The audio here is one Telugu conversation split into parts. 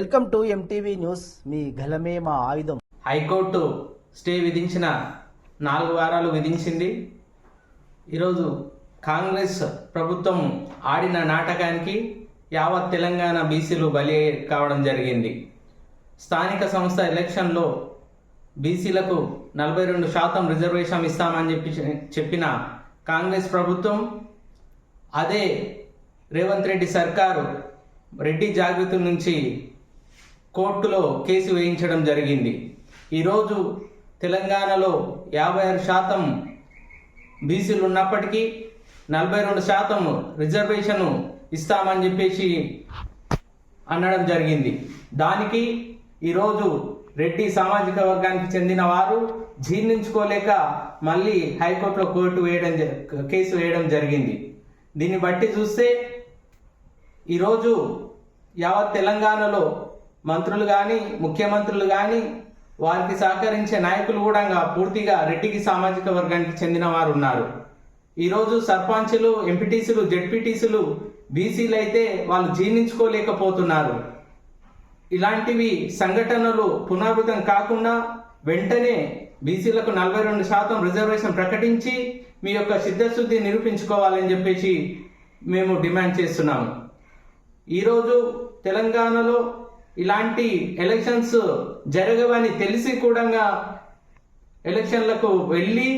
Welcome to MTV news. మీ గలమే మా ఆయుధం. హైకోర్టు స్టే విధించిన నాలుగు వారాలు విధించింది. ఈరోజు కాంగ్రెస్ ప్రభుత్వం ఆడిన నాటకానికి యావత్ తెలంగాణ బీసీలు బలి కావడం జరిగింది. స్థానిక సంస్థ ఎలక్షన్లో బీసీలకు నలభై రెండు శాతం రిజర్వేషన్ ఇస్తామని చెప్పి చెప్పిన కాంగ్రెస్ ప్రభుత్వం అదే రేవంత్ రెడ్డి సర్కారు రెడ్డి జాగృతి నుంచి కోర్టులో కేసు వేయించడం జరిగింది. ఈరోజు తెలంగాణలో యాభై ఆరు శాతం బీసీలు ఉన్నప్పటికీ నలభై రెండు శాతం రిజర్వేషన్ ఇస్తామని చెప్పేసి అనడం జరిగింది. దానికి ఈరోజు రెడ్డి సామాజిక వర్గానికి చెందిన వారు జీర్ణించుకోలేక మళ్ళీ హైకోర్టులో కోర్టు వేయడం కేసు వేయడం జరిగింది. దీన్ని బట్టి చూస్తే ఈరోజు యావత్ తెలంగాణలో మంత్రులు కానీ ముఖ్యమంత్రులు కానీ వారికి సహకరించే నాయకులు కూడా పూర్తిగా రెడ్డికి సామాజిక వర్గానికి చెందిన వారు ఉన్నారు ఈరోజు సర్పంచులు ఎంపీటీసీలు జెడ్పీటీసీలు బీసీలు అయితే వాళ్ళు జీర్ణించుకోలేకపోతున్నారు. ఇలాంటివి సంఘటనలు పునరావృతం కాకుండా వెంటనే బీసీలకు నలభై రెండు శాతం రిజర్వేషన్ ప్రకటించి మీ యొక్క సిద్ధశుద్ధి నిరూపించుకోవాలని చెప్పేసి మేము డిమాండ్ చేస్తున్నాము. ఈరోజు తెలంగాణలో ఇలాంటి ఎలక్షన్స్ జరగవని తెలిసి కూడా ఎలక్షన్లకు వెళ్ళి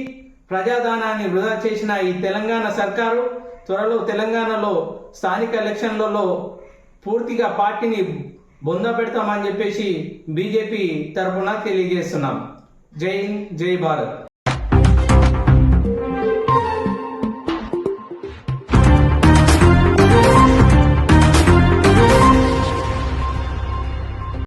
ప్రజాదానాన్ని వృధా చేసిన ఈ తెలంగాణ సర్కారు త్వరలో తెలంగాణలో స్థానిక ఎలక్షన్లలో పూర్తిగా పార్టీని బొంద పెడతామని చెప్పేసి బీజేపీ తరఫున తెలియజేస్తున్నాం. జై హింద్ జై భారత్.